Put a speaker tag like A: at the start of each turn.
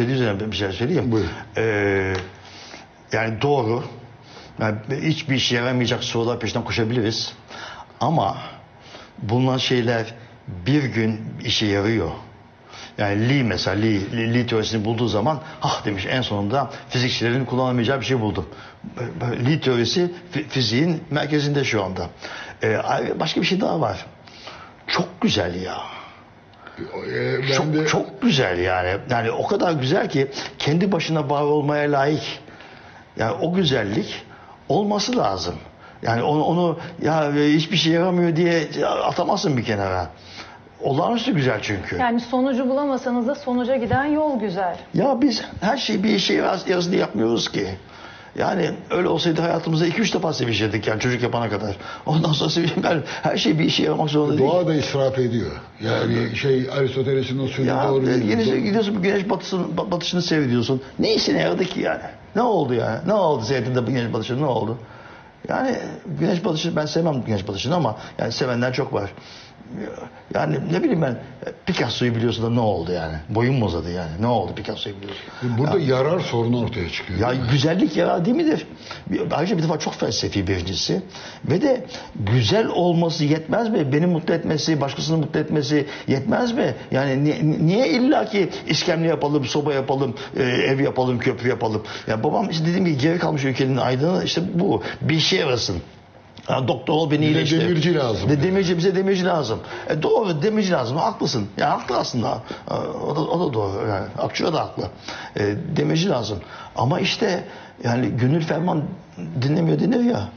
A: söylediği üzerine bir şey söyleyeyim. Ee, yani doğru. Yani hiçbir işe yaramayacak sorular peşinden koşabiliriz. Ama bulunan şeyler bir gün işe yarıyor. Yani Lee mesela Lee, Lee, Lee teorisini bulduğu zaman ah demiş en sonunda fizikçilerin kullanamayacağı bir şey buldum. Lee teorisi fi- fiziğin merkezinde şu anda. Ee, başka bir şey daha var. Çok güzel ya.
B: Ben
A: Çok
B: de
A: çok güzel yani. Yani o kadar güzel ki kendi başına var olmaya layık. Yani o güzellik olması lazım. Yani onu, onu ya hiçbir şey yaramıyor diye atamazsın bir kenara. Olağanüstü güzel çünkü.
C: Yani sonucu bulamasanız da sonuca giden yol güzel.
A: Ya biz her şeyi bir işe yarısını yapmıyoruz ki. Yani öyle olsaydı hayatımızda iki üç defa sevişirdik yani çocuk yapana kadar. Ondan sonra sevişim ben her şey bir işe yaramak zorunda değil.
B: doğa da israf ediyor. Yani şey Aristoteles'in o sözü
A: Ya
B: doğru değil.
A: yine şey gidiyorsun güneş batısını, ba- batışını seyrediyorsun. Ne işine yaradı ki yani? Ne oldu yani? Ne oldu seyrettiğinde güneş batışını ne oldu? Yani güneş batışı ben sevmem güneş batışını ama yani sevenler çok var. Yani ne bileyim ben Picasso'yu biliyorsun da ne oldu yani? Boyun mu uzadı yani? Ne oldu Picasso'yu biliyorsun?
B: Burada yarar sorunu ortaya çıkıyor.
A: Ya güzellik yarar değil midir? Ayrıca bir defa çok felsefi birincisi. Ve de güzel olması yetmez mi? Beni mutlu etmesi, başkasını mutlu etmesi yetmez mi? Yani ni- niye illa ki iskemle yapalım, soba yapalım, e, ev yapalım, köprü yapalım? Ya babam işte dediğim gibi geri kalmış ülkenin aydını işte bu. Bir işe yarasın. Ha, doktor ol beni iyileştir.
B: demirci lazım.
A: De, demirci bize demirci lazım. E, doğru demirci lazım. Haklısın. Ya haklı aslında. O da, o da doğru. Yani Akçura da haklı. E, demirci lazım. Ama işte yani gönül ferman dinlemiyor denir ya.